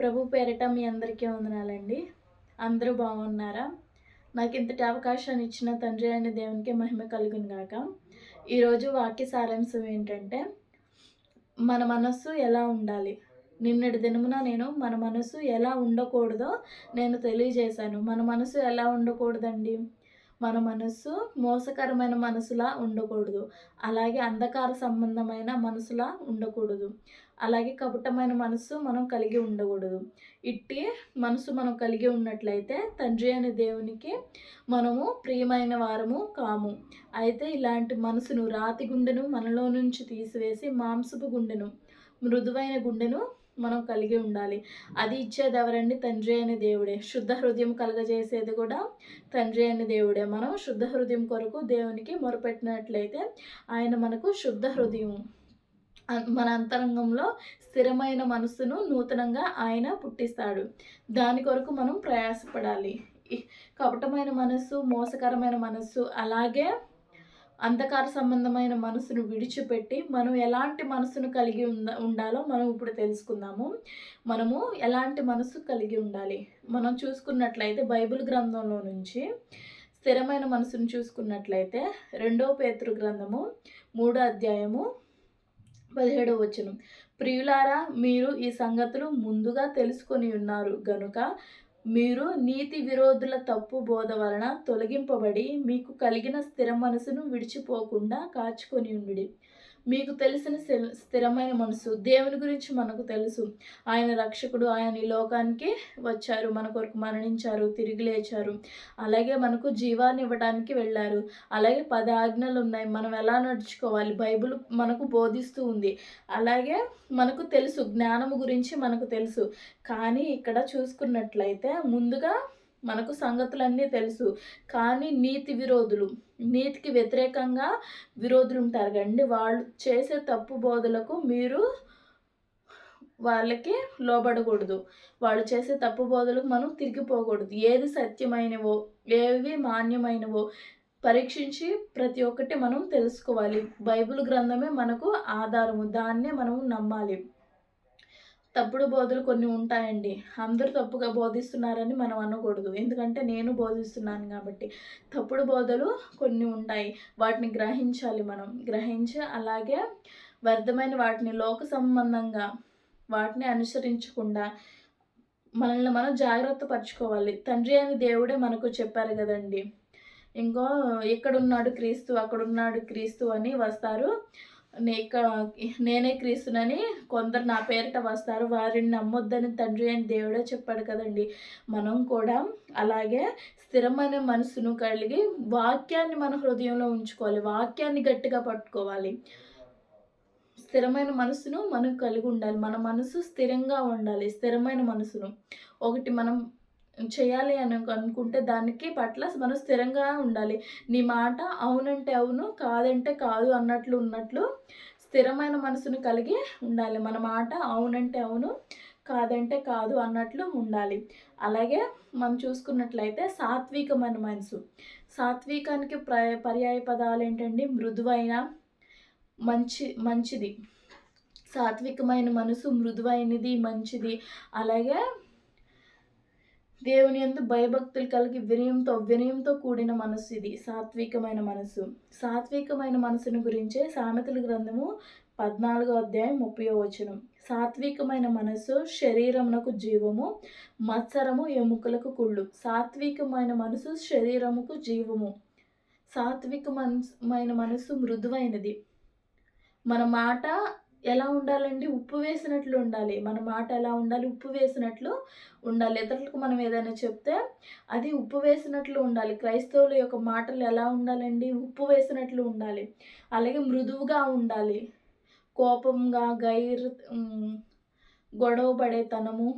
ప్రభు పేరిట మీ అందరికీ వందనాలండి. అందరూ బాగున్నారా? నాకు ఇంతటి అవకాశాన్ని ఇచ్చిన తండ్రి అయిన దేవునికి మహిమ కలుగును గాక. ఈరోజు వాక్య సారాంశం ఏంటంటే మన మనస్సు ఎలా ఉండాలి? నిన్నటి దినమున నేను మన మనసు ఎలా ఉండకూడదో నేను తెలియజేశాను. మన మనసు ఎలా ఉండకూడదండి? మన మనస్సు మోసకరమైన మనసులా ఉండకూడదు. అలాగే అంధకార సంబంధమైన మనసులా ఉండకూడదు. అలాగే కపటమైన మనసు మనం కలిగి ఉండకూడదు. ఇట్టి మనసు మనం కలిగి ఉన్నట్లయితే తండ్రి అనే దేవునికి మనము ప్రియమైన వారము కాము. అయితే ఇలాంటి మనసును రాతి గుండెను మనలో నుంచి తీసివేసి మాంసపు గుండెను మృదువైన గుండెను మనం కలిగి ఉండాలి. అది ఇచ్చేది ఎవరండి? తండ్రి అనే దేవుడే. శుద్ధ హృదయం కలగజేసేది కూడా తండ్రి అనే దేవుడే. మనం శుద్ధ హృదయం కొరకు దేవునికి మొరపెట్టినట్లయితే ఆయన మనకు శుద్ధ హృదయం. మన అంతరంగంలో స్థిరమైన మనస్సును నూతనంగా ఆయన పుట్టిస్తాడు. దాని కొరకు మనం ప్రయాసపడాలి. కపటమైన మనస్సు మోసకరమైన మనస్సు అలాగే అంధకార సంబంధమైన మనసును విడిచిపెట్టి మనం ఎలాంటి మనసును కలిగి ఉంద ఉండాలో మనం ఇప్పుడు తెలుసుకుందాము. మనము ఎలాంటి మనసు కలిగి ఉండాలి? మనం చూసుకున్నట్లయితే బైబిల్ గ్రంథంలో నుంచి స్థిరమైన మనసును చూసుకున్నట్లయితే రెండో పేతృ గ్రంథము మూడో అధ్యాయము పదిహేడవ వచనం. ప్రియులారా మీరు ఈ సంగతులు ముందుగా తెలుసుకొని ఉన్నారు. గనుక మీరు నీతి విరోధుల తప్పు బోధ వలన తొలగింపబడి మీకు కలిగిన స్థిర మనసును విడిచిపోకుండా కాచుకొని ఉండి మీకు తెలిసిన స్థిరమైన మనసు. దేవుని గురించి మనకు తెలుసు. ఆయన రక్షకుడు ఆయన ఈ లోకానికి వచ్చారు. మన కొరకు మరణించారు. తిరిగి లేచారు. అలాగే మనకు జీవాన్ని ఇవ్వడానికి వెళ్ళారు. అలాగే పది ఆజ్ఞలు ఉన్నాయి. మనం ఎలా నడుచుకోవాలి? బైబిల్ మనకు బోధిస్తూ ఉంది. అలాగే మనకు తెలుసు. జ్ఞానము గురించి మనకు తెలుసు. కానీ ఇక్కడ చూసుకున్నట్లయితే ముందుగా మనకు సంగతులన్నీ తెలుసు. కానీ నీతి విరోధులు నీతికి వ్యతిరేకంగా విరోధులు ఉంటారు కండి వాళ్ళు చేసే తప్పు బోధలకు మీరు వాళ్ళకి లోబడకూడదు. వాళ్ళు చేసే తప్పు బోధలకు మనం తిరిగిపోకూడదు ఏది సత్యమైనవో ఏవి మాన్యమైనవో పరీక్షించి ప్రతి ఒక్కటి మనం తెలుసుకోవాలి. బైబిల్ గ్రంథమే మనకు ఆధారము. దాన్నే మనం నమ్మాలి. తప్పుడు బోధలు కొన్ని ఉంటాయండి. అందరూ తప్పుగా బోధిస్తున్నారని మనం అనకూడదు. ఎందుకంటే నేను బోధిస్తున్నాను కాబట్టి తప్పుడు బోధలు కొన్ని ఉంటాయి. వాటిని గ్రహించాలి మనం. గ్రహించి అలాగే వ్యర్థమైన వాటిని లోక సంబంధంగా వాటిని అనుసరించకుండా మనల్ని మనం జాగ్రత్త పరచుకోవాలి. తండ్రి అని దేవుడే మనకు చెప్పారు కదండి. ఇంకో ఇక్కడున్నాడు క్రీస్తు అక్కడున్నాడు క్రీస్తు అని వస్తారు. నేనే క్రీస్తునని కొందరు నా పేరిట వస్తారు. వారిని నమ్మొద్దని తండ్రి అని దేవుడే చెప్పాడు కదండి. మనం కూడా అలాగే స్థిరమైన మనసును కలిగి వాక్యాన్ని మన హృదయంలో ఉంచుకోవాలి. వాక్యాన్ని గట్టిగా పట్టుకోవాలి. స్థిరమైన మనసును మనం కలిగి ఉండాలి. మన మనసు స్థిరంగా ఉండాలి. స్థిరమైన మనసును. ఒకటి మనం చేయాలి అని అనుకుంటే దానికి పట్ల మనం స్థిరంగా ఉండాలి. నీ మాట అవునంటే అవును కాదంటే కాదు అన్నట్లు ఉన్నట్లు స్థిరమైన మనసును కలిగి ఉండాలి. మన మాట అవునంటే అవును కాదంటే కాదు అన్నట్లు ఉండాలి. అలాగే మనం చూసుకున్నట్లయితే సాత్వికమైన మనసు. సాత్వికానికి ప్ర పర్యాయ పదాలు ఏంటండి? మృదువైన మంచి మంచిది. సాత్వికమైన మనసు మృదువైనది మంచిది. అలాగే దేవుని ఎందు భయభక్తులు కలిగి వినయంతో వినయంతో కూడిన మనస్సు ఇది. సాత్వికమైన మనస్సు. సాత్వికమైన మనసును గురించే సామెతల గ్రంథము పద్నాలుగో అధ్యాయం ముప్పై వచనం. సాత్వికమైన మనసు శరీరమునకు జీవము మత్సరము ఎముకలకు కుళ్ళు. సాత్వికమైన మనసు శరీరముకు జీవము. సాత్వికమైన మనసు మృదువైనది. మన మాట ఎలా ఉండాలండి? ఉప్పు వేసినట్లు ఉండాలి. మన మాట ఎలా ఉండాలి? ఉప్పు వేసినట్లు ఉండాలి. ఇతరులకు మనం ఏదైనా చెప్తే అది ఉప్పు వేసినట్లు ఉండాలి. క్రైస్తవుల యొక్క మాటలు ఎలా ఉండాలండి? ఉప్పు వేసినట్లు ఉండాలి. అలాగే మృదువుగా ఉండాలి. కోపంగా గైర్ గొడవ పడేతనము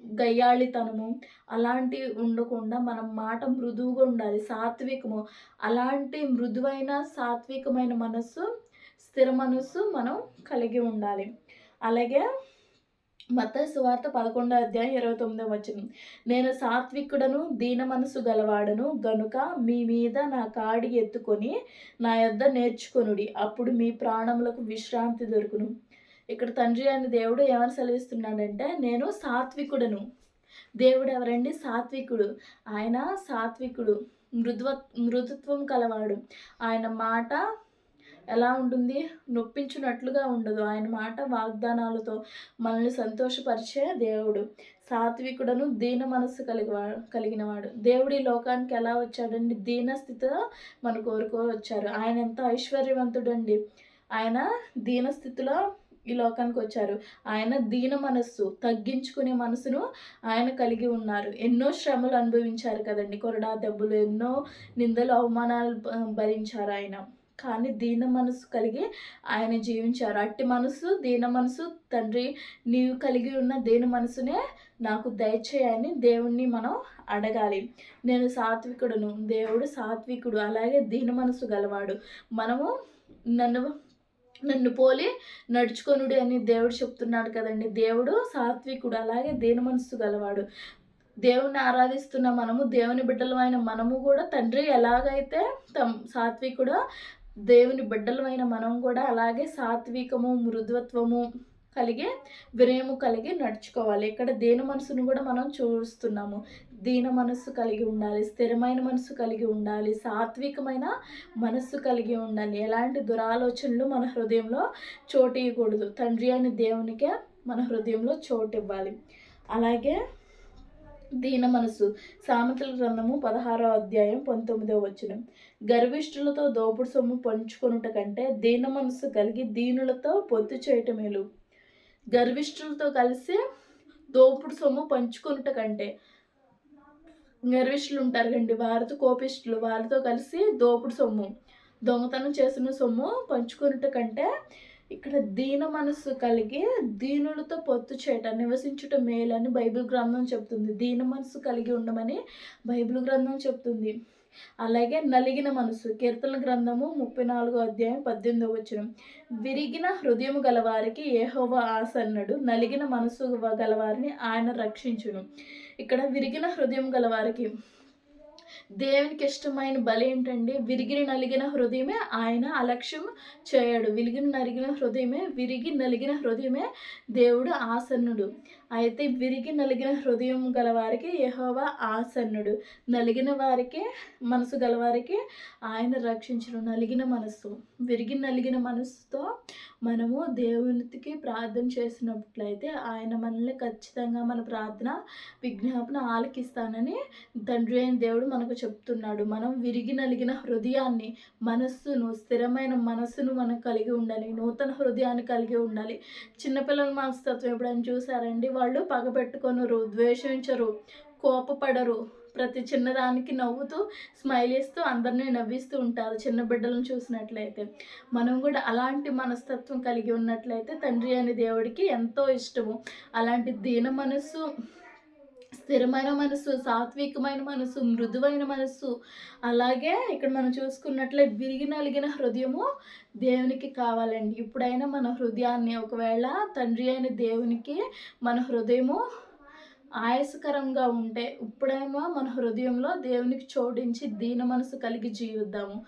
గయ్యాళితనము అలాంటివి ఉండకుండా మనం మాట మృదువుగా ఉండాలి. సాత్వికము. అలాంటి మృదువైన సాత్వికమైన మనస్సు స్థిర మనస్సు మనం కలిగి ఉండాలి. అలాగే మత సువార్త పదకొండో అధ్యాయం ఇరవై తొమ్మిదో వచ్చిన నేను సాత్వికుడను దీన మనసు గలవాడను గనుక మీ మీద నా కాడి ఎత్తుకొని నా యొద్ద నేర్చుకొనుడి. అప్పుడు మీ ప్రాణములకు విశ్రాంతి దొరుకును. ఇక్కడ తండ్రి అని దేవుడు ఏమని సెలవిస్తున్నాడంటే నేను సాత్వికుడను. దేవుడు ఎవరండి? సాత్వికుడు. ఆయన సాత్వికుడు. మృదువ మృదుత్వం కలవాడు. ఆయన మాట ఎలా ఉంటుంది? నొప్పించినట్లుగా ఉండదు. ఆయన మాట వాగ్దానాలతో మనల్ని సంతోషపరిచే దేవుడు. సాత్వికుడను దీన మనస్సు కలిగివా కలిగినవాడు. దేవుడు ఈ లోకానికి ఎలా వచ్చాడండి? దీన స్థితిలో మన కోరుకో వచ్చారు. ఆయన ఎంత ఐశ్వర్యవంతుడండి. ఆయన దీన స్థితిలో ఈ లోకానికి వచ్చారు. ఆయన దీన మనస్సు తగ్గించుకునే మనసును ఆయన కలిగి ఉన్నారు. ఎన్నో శ్రమలు అనుభవించారు కదండి. కొరడా దెబ్బలు ఎన్నో నిందలు అవమానాలు భరించారు ఆయన. కానీ దీన మనసు కలిగి ఆయన జీవించారు. అట్టి మనసు దీన మనసు తండ్రి నీవు కలిగి ఉన్న దీన మనసునే నాకు దయచేయని దేవుణ్ణి మనం అడగాలి. నేను సాత్వికుడును. దేవుడు సాత్వికుడు. అలాగే దీన మనసు గలవాడు. మనము నన్ను నన్ను పోలి నడుచుకొనుడు అని దేవుడు చెప్తున్నాడు కదండి. దేవుడు సాత్వికుడు. అలాగే దీన మనసు గలవాడు. దేవుణ్ణి ఆరాధిస్తున్న మనము దేవుని బిడ్డలమైన మనము కూడా తండ్రి ఎలాగైతే తమ్ సాత్వికుడు దేవుని బిడ్డలమైన మనం కూడా అలాగే సాత్వికము మృదువత్వము కలిగే వినయము కలిగి నడుచుకోవాలి. ఇక్కడ దీన మనసును కూడా మనం చూస్తున్నాము. దీన మనస్సు కలిగి ఉండాలి స్థిరమైన మనసు కలిగి ఉండాలి సాత్వికమైన మనస్సు కలిగి ఉండాలి. ఎలాంటి దురాలోచనలు మన హృదయంలో చోటు ఇవ్వకూడదు తండ్రి అనే దేవునికే మన హృదయంలో చోటు ఇవ్వాలి. అలాగే దీన మనసు సామెతల గ్రంథము పదహారో అధ్యాయం పంతొమ్మిదో వచనం. గర్విష్ఠులతో దోపుడు సొమ్ము పంచుకొనుట కంటే దీన మనసు కలిగి దీనులతో పొత్తు చేయటం మేలు గర్విష్ఠులతో కలిసి దోపుడు సొమ్ము పంచుకొనుట కంటే గర్విష్ఠులు ఉంటారు కండి. వారితో కోపిష్ఠులు వారితో కలిసి దోపుడు సొమ్ము దొంగతనం చేసిన సొమ్ము పంచుకొనుట కంటే ఇక్కడ దీన మనస్సు కలిగి దీనులతో పొత్తు చేయటం నివసించుట మేలని బైబిల్ గ్రంథం చెప్తుంది. దీన మనస్సు కలిగి ఉండమని బైబిల్ గ్రంథం చెప్తుంది. అలాగే నలిగిన మనసు కీర్తన గ్రంథము ముప్పై నాలుగో అధ్యాయం పద్దెనిమిదో వచ్చిన విరిగిన హృదయం గలవారికి ఏహోవ ఆసన్నడు. నలిగిన మనసు గలవారిని ఆయన రక్షించును. ఇక్కడ విరిగిన హృదయం గలవారికి దేవునికి ఇష్టమైన బలి ఏంటండి? విరిగిన నలిగిన హృదయమే ఆయన అలక్ష్యం చేయడు. విరిగిన నలిగిన హృదయమే విరిగి నలిగిన హృదయమే దేవుడు ఆసన్నుడు. అయితే విరిగి నలిగిన హృదయం గలవారికి యహోవా ఆసన్నుడు. నలిగిన వారికి మనసు గలవారికి ఆయన రక్షించడం నలిగిన మనస్సు. విరిగి నలిగిన మనసుతో మనము దేవునికి ప్రార్థన చేసినట్లయితే ఆయన మనల్ని ఖచ్చితంగా మన ప్రార్థన విజ్ఞాపన ఆలకిస్తానని తండ్రి అయిన దేవుడు మనకు చెప్తున్నాడు. మనం విరిగి నలిగిన హృదయాన్ని మనస్సును స్థిరమైన మనస్సును మనం కలిగి ఉండాలి. నూతన హృదయాన్ని కలిగి ఉండాలి. చిన్నపిల్లల మనస్తత్వం ఎప్పుడైనా చూసారండి వాళ్ళు పగబెట్టుకొనరు ద్వేషించరు కోపపడరు. ప్రతి చిన్నదానికి నవ్వుతూ స్మైల్ ఇస్తూ అందరినీ నవ్విస్తూ ఉంటారు చిన్న బిడ్డలను చూసినట్లయితే. మనం కూడా అలాంటి మనస్తత్వం కలిగి ఉన్నట్లయితే తండ్రి అనే దేవుడికి ఎంతో ఇష్టము. అలాంటి దీన మనస్సు స్థిరమైన మనసు సాత్వికమైన మనసు మృదువైన మనసు అలాగే ఇక్కడ మనం చూసుకున్నట్లే విరిగి నలిగిన హృదయము దేవునికి కావాలండి. ఇప్పుడైనా మన హృదయాన్ని ఒకవేళ తండ్రి అయిన దేవునికి మన హృదయము ఆయాసకరంగా ఉంటే ఇప్పుడేమో మన హృదయంలో దేవునికి చోడించి దీన మనసు కలిగి జీవిద్దాము.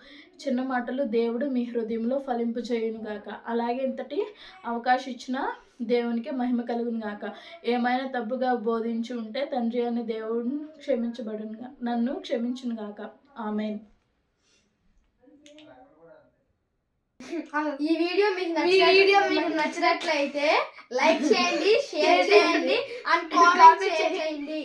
చిన్న మాటలు దేవుడు మీ హృదయంలో ఫలింపు చేయును గాక అలాగే ఇంతటి అవకాశం ఇచ్చిన దేవునికి మహిమ కలుగును గాక. ఏమైనా తప్పుగా బోధించి ఉంటే తండ్రి అనే దేవుడిని క్షమించబడును నన్ను క్షమించును గాక. ఆమెన్. ఈ వీడియో మీకు వీడియో మీకు నచ్చినట్లయితే లైక్ చేయండి షేర్ చేయండి. అండ్ కామెంట్ చేయండి.